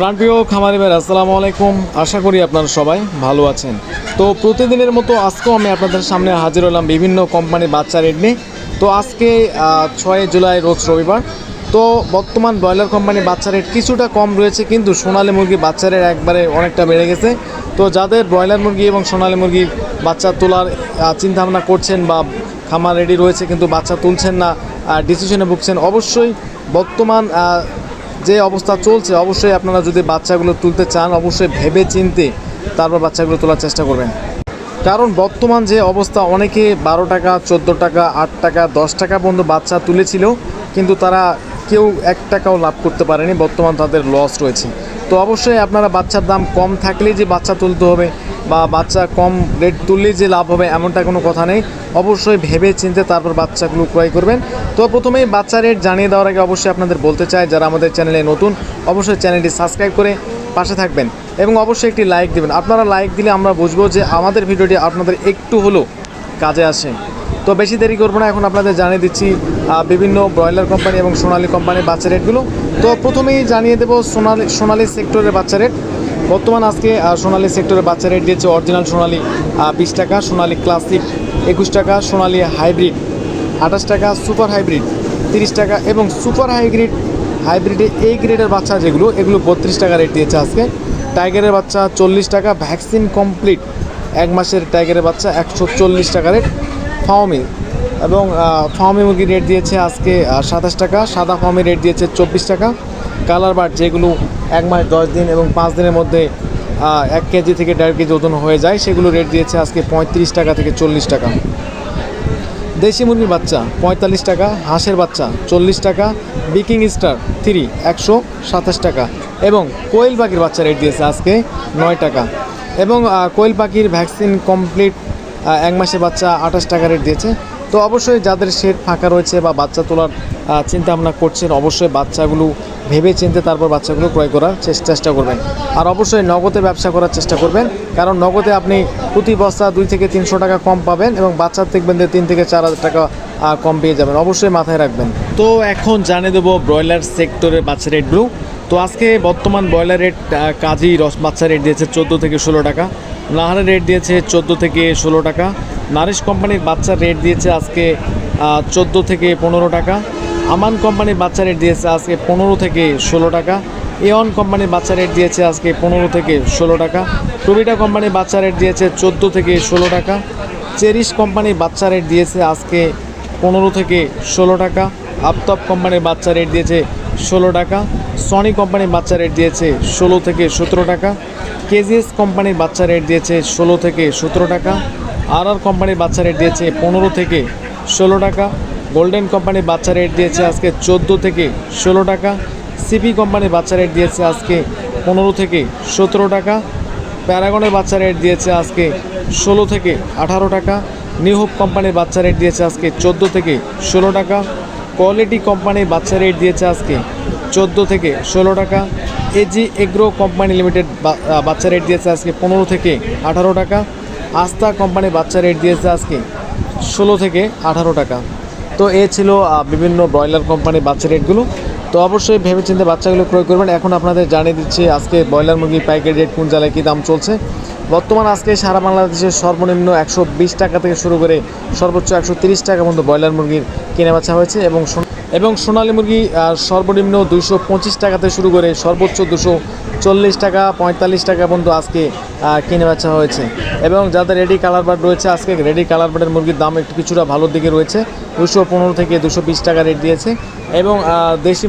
প্রাণপ্রিয় খামারি ভাই আসসালামু আলাইকুম। আশা করি আপনারা সবাই ভালো আছেন। তো প্রতিদিনের মতো আজকেও আমি আপনাদের সামনে হাজির হলাম বিভিন্ন কোম্পানি বাচ্চা রেট নিয়ে। তো আজকে ছয় জুলাই, রোজ রবিবার। তো বর্তমান ব্রয়লার কোম্পানি বাচ্চা রেট কিছুটা কম রয়েছে, কিন্তু সোনালী মুরগি বাচ্চা রেট একবারে অনেকটা বেড়ে গেছে। তো যাদের ব্রয়লার মুরগি এবং সোনালী মুরগির বাচ্চা তোলার চিন্তা ভাবনা করছেন বা খামার রেডি রয়েছে, কিন্তু বাচ্চা তুলছেন না ডিসিশনে ভুগছেন, অবশ্যই বর্তমান যে অবস্থা চলছে, অবশ্যই আপনারা যদি বাচ্চাগুলো তুলতে চান, অবশ্যই ভেবে চিনতে তারপর বাচ্চাগুলো তোলার চেষ্টা করবেন। কারণ বর্তমান যে অবস্থা, অনেকে বারো টাকা, চোদ্দ টাকা, আট টাকা, দশ টাকা পর্যন্ত বাচ্চা তুলেছিল, কিন্তু তারা কেউ এক টাকাও লাভ করতে পারেনি, বর্তমান তাদের লস রয়েছে। তো অবশ্যই আপনারা বাচ্চার দাম কম থাকলেই যে বাচ্চা তুলতে হবে বা বাচ্চা কম রেট তুললেই যে লাভ হবে এমনটা কোনো কথা নেই। অবশ্যই ভেবে চিনতে তারপর বাচ্চাগুলো ক্রয় করবেন। তো প্রথমেই বাচ্চা রেট জানিয়ে দেওয়ার আগে অবশ্যই আপনাদের বলতে চাই, যারা আমাদের চ্যানেলে নতুন, অবশ্যই চ্যানেলটি সাবস্ক্রাইব করে পাশে থাকবেন এবং অবশ্যই একটি লাইক দিবেন। আপনারা লাইক দিলে আমরা বুঝব যে আমাদের ভিডিওটি আপনাদের একটু হলেও কাজে আসে। তো বেশি দেরি করব না, এখন আপনাদের জানিয়ে দিচ্ছি বিভিন্ন ব্রয়লার কোম্পানি এবং সোনালী কোম্পানির বাচ্চা রেটগুলো। তো প্রথমেই জানিয়ে দেবো সোনালি সোনালি সেক্টরের বাচ্চা রেট। বর্তমান আজকে সোনালি সেক্টরের বাচ্চা রেট দিয়েছে অরিজিনাল সোনালি বিশ টাকা, সোনালি ক্লাসিক একুশ টাকা, সোনালি হাইব্রিড আঠাশ টাকা সুপার হাইব্রিড তিরিশ টাকা এবং সুপার হাইব্রিড হাইব্রিডে এই গ্রেডের বাচ্চা যেগুলো, এগুলো বত্রিশ টাকা রেট দিয়েছে আজকে। টাইগারের বাচ্চা চল্লিশ টাকা ভ্যাকসিন কমপ্লিট এক মাসের টাইগারের বাচ্চা একশো চল্লিশ টাকা রেট ফাওমি এবং ফাওমি মুরগির রেট দিয়েছে আজকে সাতাশ টাকা, সাদা ফাওমি রেট দিয়েছে চব্বিশ টাকা। কালার বার্ড যেগুলো এক মাস, দশ দিন এবং পাঁচ দিনের মধ্যে এক কেজি থেকে দেড় কেজি ওজন হয়ে যায়, সেগুলো রেট দিয়েছে আজকে পঁয়ত্রিশ টাকা থেকে চল্লিশ টাকা। দেশি মুরগির বাচ্চা, পঁয়তাল্লিশ টাকা, হাঁসের বাচ্চা, চল্লিশ টাকা বিকিং স্টার থ্রি একশো সাতাশ টাকা এবং কোয়েল পাখির বাচ্চা রেট দিয়েছে আজকে নয় টাকা এবং কোয়েল পাখির ভ্যাকসিন কমপ্লিট এক মাসের বাচ্চা আঠাশ টাকা রেট দিয়েছে। তো অবশ্যই যাদের শেড ফাঁকা রয়েছে বা বাচ্চা তোলার চিন্তা ভাবনা করছেন, অবশ্যই বাচ্চাগুলো ভেবে চিনতে তারপর বাচ্চাগুলো ক্রয় করার চেষ্টা করবেন। আর অবশ্যই নগদে ব্যবসা করার চেষ্টা করবেন, কারণ নগদে আপনি প্রতি বস্তা দুই থেকে তিনশো টাকা কম পাবেন এবং বাচ্চার দেখবেন যে তিন থেকে চার হাজার টাকা কম পেয়ে যাবেন। অবশ্যই মাথায় রাখবেন। তো এখন জানিয়ে দেবো ব্রয়লার সেক্টরের বাচ্চা রেট রেটগুলো তো আজকে বর্তমান ব্রয়লার রেট কাজী রস বাচ্চা রেট দিয়েছে চোদ্দ থেকে ষোলো টাকা। নাহারের রেট দিয়েছে চোদ্দ থেকে ষোলো টাকা। নারিশ কোম্পানির বাচ্চার রেট দিয়েছে আজকে চোদ্দ থেকে পনেরো টাকা। আমান কোম্পানির বাচ্চা রেট দিয়েছে আজকে পনেরো থেকে ষোলো টাকা এওয়ান কোম্পানির বাচ্চা রেট দিয়েছে আজকে পনেরো থেকে ষোলো টাকা, টুবিটা কোম্পানির বাচ্চা রেট দিয়েছে চোদ্দ থেকে ষোলো টাকা, চেরিশ কোম্পানির বাচ্চা রেট দিয়েছে আজকে পনেরো থেকে ষোলো টাকা, আপতপ কোম্পানির বাচ্চা রেট দিয়েছে ষোলো টাকা, সনি কোম্পানির বাচ্চা রেট দিয়েছে ষোলো থেকে সতেরো টাকা, কেজিএস কোম্পানির বাচ্চা রেট দিয়েছে ষোলো থেকে সতেরো টাকা আর আর কোম্পানির বাচ্চা রেট দিয়েছে পনেরো থেকে ষোলো টাকা গোল্ডেন কোম্পানির বাচ্চা রেট দিয়েছে আজকে চোদ্দ থেকে ষোলো টাকা। সিপি কোম্পানির বাচ্চা রেট দিয়েছে আজকে পনেরো থেকে সতেরো টাকা। প্যারাগনের বাচ্চা রেট দিয়েছে আজকে ষোলো থেকে আঠারো টাকা। নিউ হোপ কোম্পানির বাচ্চা রেট দিয়েছে আজকে চোদ্দ থেকে ষোলো টাকা। কোয়ালিটি কোম্পানির বাচ্চা রেট দিয়েছে আজকে চোদ্দ থেকে ষোলো টাকা। এজি এগ্রো কোম্পানি লিমিটেড বাচ্চা রেট দিয়েছে আজকে পনেরো থেকে আঠারো টাকা। আস্থা কোম্পানির বাচ্চা রেট দিয়েছে আজকে ষোলো থেকে আঠারো টাকা। তো এ ছিল বিভিন্ন ব্রয়লার কোম্পানির বাচ্চা রেটগুলো তো অবশ্যই ভেবেচিন্তে বাচ্চাগুলো ক্রয় করবেন। এখন আপনাদের জানিয়ে দিচ্ছি, আজকে ব্রয়লার মুরগির পাইকারি রেট কোন জায়গায় কী দাম চলছে। বর্তমান আজকে সারা বাংলাদেশের সর্বনিম্ন একশো বিশ টাকা থেকে শুরু করে সর্বোচ্চ একশো টাকা পর্যন্ত ব্রয়লার মুরগির কেনা বেচা হয়েছে এবং এবং সোনালী মুরগি সর্বনিম্ন দুশো পঁচিশ টাকাতে শুরু করে সর্বোচ্চ দুশো চল্লিশ টাকা, পঁয়তাল্লিশ টাকা পর্যন্ত আজকে কিনে বেচা হয়েছে। এবং যাদের রেডি কালার বার্ড রয়েছে, আজকে রেডি কালার বার্ডের মুরগির দাম একটু কিছুটা ভালোর দিকে রয়েছে। দুশো পনেরো থেকে দুশো বিশ টাকা রেট দিয়েছে। এবং দেশি